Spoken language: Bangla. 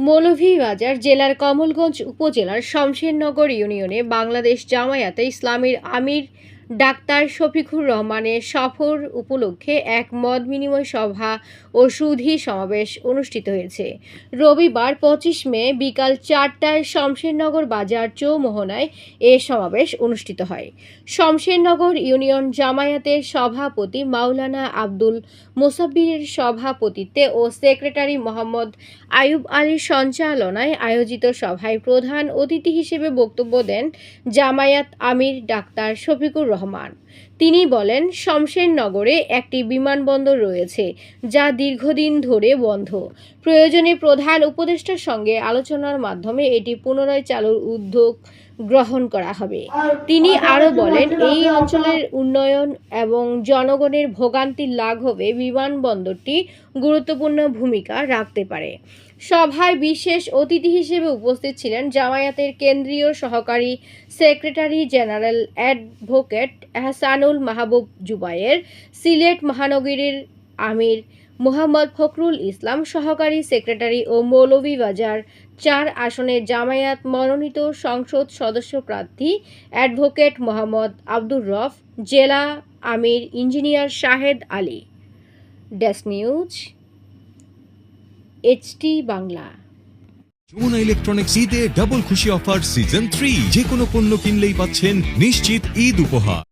মৌলভীবাজার জেলার কমলগঞ্জ উপজেলার শমশেরনগর ইউনিয়নে বাংলাদেশ জামায়াতে ইসলামীর আমির ডাক্তার শফিকুর রহমানের সফর উপলক্ষে এক মত বিনিময় সভা ও সুধী সমাবেশ অনুষ্ঠিত হয়েছে। রবিবার পঁচিশ মে বিকাল চারটায় শমশেরনগর বাজার চৌমোহনায় এ সমাবেশ অনুষ্ঠিত হয়। শমশেরনগর ইউনিয়ন জামায়াতের সভাপতি মাওলানা আব্দুল মোসাব্বিরের সভাপতিত্বে ও সেক্রেটারি মোহাম্মদ আয়ুব আলীর সঞ্চালনায় আয়োজিত সভায় প্রধান অতিথি হিসেবে বক্তব্য দেন জামায়াত আমির ডাক্তার শফিকুর রহমান। um তিনি বলেন, শমশেরনগরে একটি বিমানবন্দর রয়েছে যা দীর্ঘদিন ধরে বন্ধ। প্রয়োজনে প্রধান উপদেষ্টার সঙ্গে আলোচনার মাধ্যমে এটি পুনরায় চালুর উদ্যোগ গ্রহণ করা হবে। তিনি আরও বলেন, এই অঞ্চলের উন্নয়ন এবং জনগণের ভোগান্তি লাঘবে বিমানবন্দরটি গুরুত্বপূর্ণ ভূমিকা রাখতে পারে। সভায় বিশেষ অতিথি হিসেবে উপস্থিত ছিলেন জামায়াতের কেন্দ্রীয় সহকারী secretary general advocate Ehsanul Mahbub Zubair Sylhet মহানগরীর আমির মোহাম্মদ ফখরুল ইসলাম সহকারী সেক্রেটারি ও মৌলভীবাজার চার আসনে জামায়াত মনোনীত সংসদ সদস্য প্রার্থী অ্যাডভোকেট মোহাম্মদ আব্দুর রফ, জেলা আমির engineer Shahed Ali. Desk news, HT Bangla. Jamuna electronics ঈদে ডাবল খুশি অফার সিজন থ্রি যে কোনো পণ্য কিনলেই পাচ্ছেন নিশ্চিত ঈদ উপহার।